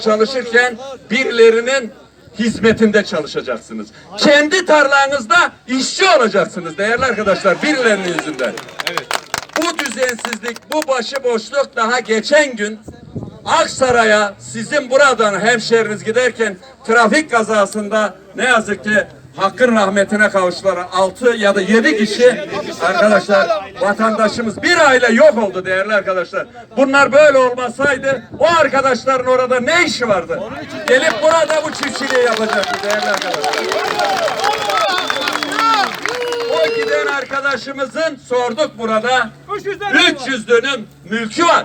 çalışırken birilerinin hizmetinde çalışacaksınız. Kendi tarlanızda işçi olacaksınız değerli arkadaşlar birilerinin yüzünden. Bu düzensizlik, bu başıboşluk daha geçen gün Aksaray'a sizin buradan hemşeriniz giderken trafik kazasında ne yazık ki Hakkın rahmetine kavuştular. Altı ya da yedi kişi arkadaşlar vatandaşımız bir aile yok oldu değerli arkadaşlar. Bunlar böyle olmasaydı o arkadaşların orada ne işi vardı? Gelip burada bu çiftçiliği yapacaktı değerli arkadaşlar. O giden arkadaşımızın sorduk burada 300 dönüm mülkü var.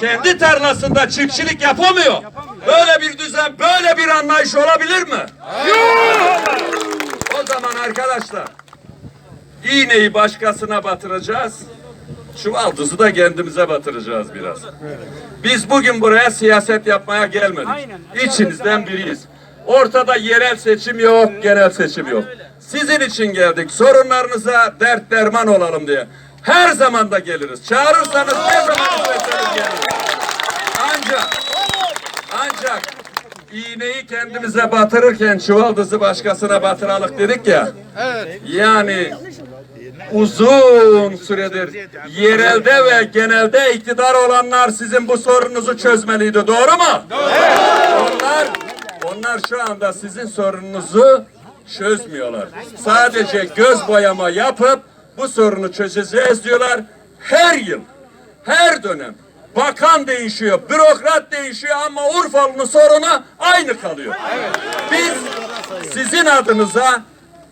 Kendi tarlasında çiftçilik yapamıyor. Böyle bir düzen, böyle bir anlayış olabilir mi? O zaman arkadaşlar iğneyi başkasına batıracağız. Çuvaldızı da kendimize batıracağız biraz. Biz bugün buraya siyaset yapmaya gelmedik. İçinizden biriyiz. Ortada yerel seçim yok, genel seçim yok. Sizin için geldik. Sorunlarınıza dert derman olalım diye. Her zaman da geliriz. Çağırırsanız ne zaman isterseniz geliriz. Ancak ancak iğneyi kendimize batırırken çuvaldızı başkasına batıralık dedik ya. Yani uzun süredir yerelde ve genelde iktidar olanlar sizin bu sorununuzu çözmeliydi. Doğru mu? Onlar onlar şu anda sizin sorununuzu çözmüyorlar. Sadece göz boyama yapıp bu sorunu çözeceğiz diyorlar. Her yıl, her dönem bakan değişiyor, bürokrat değişiyor ama Urfalı'nın sorunu aynı kalıyor. Biz sizin adınıza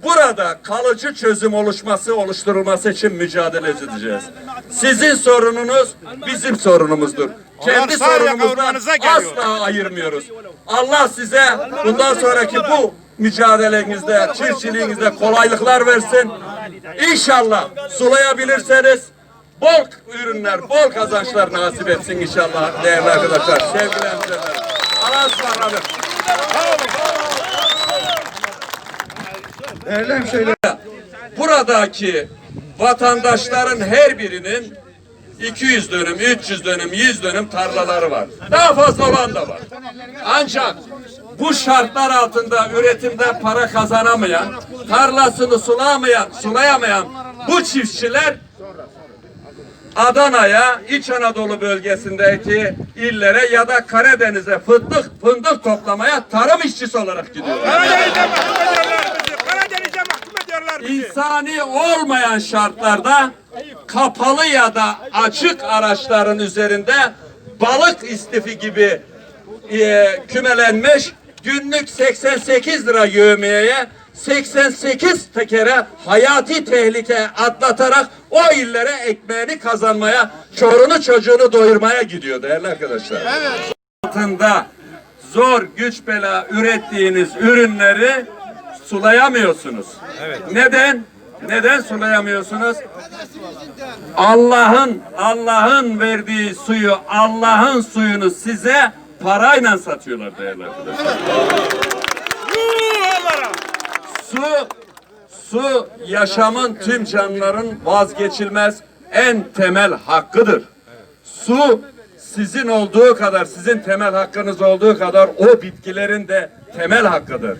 burada kalıcı çözüm oluşması, oluşturulması için mücadele edeceğiz. Sizin sorununuz bizim sorunumuzdur. Kendi sorunumuzdan asla ayırmıyoruz. Allah size bundan sonraki bu mücadelenizde, çiftçiliğinizde kolaylıklar versin. İnşallah sulayabilirseniz bol ürünler, bol kazançlar nasip etsin inşallah değerli arkadaşlar. Sevgiler, sevgiler. Allah'a ısmarladık. Değerli hemşehriler, buradaki vatandaşların her birinin 200 dönüm, 300 dönüm, 100 dönüm tarlaları var. Daha fazla olan da var. Ancak bu şartlar altında üretimden para kazanamayan, tarlasını sulamayan, sulayamayan bu çiftçiler Adana'ya, İç Anadolu bölgesindeki illere ya da Karadeniz'e fındık, fındık toplamaya tarım işçisi olarak gidiyorlar. Karadeniz'e mahkum ediyorlar bizi. Karadeniz'e mahkum ediyorlar bizi. İnsani olmayan şartlarda kapalı ya da açık araçların üzerinde balık istifi gibi e, kümelenmiş günlük 88 lira yövmiyeye 88 tekere hayati tehlike atlatarak o illere ekmeğini kazanmaya, çorunu çocuğunu doyurmaya gidiyor değerli arkadaşlar. Altında zor güç bela ürettiğiniz ürünleri sulayamıyorsunuz. Neden? Neden sulayamıyorsunuz? Allah'ın Allah'ın verdiği suyu, Allah'ın suyunu size parayla satıyorlar değerli arkadaşlar. Onlara. Su, su yaşamın tüm canlıların vazgeçilmez en temel hakkıdır. Su sizin olduğu kadar, sizin temel hakkınız olduğu kadar o bitkilerin de temel hakkıdır.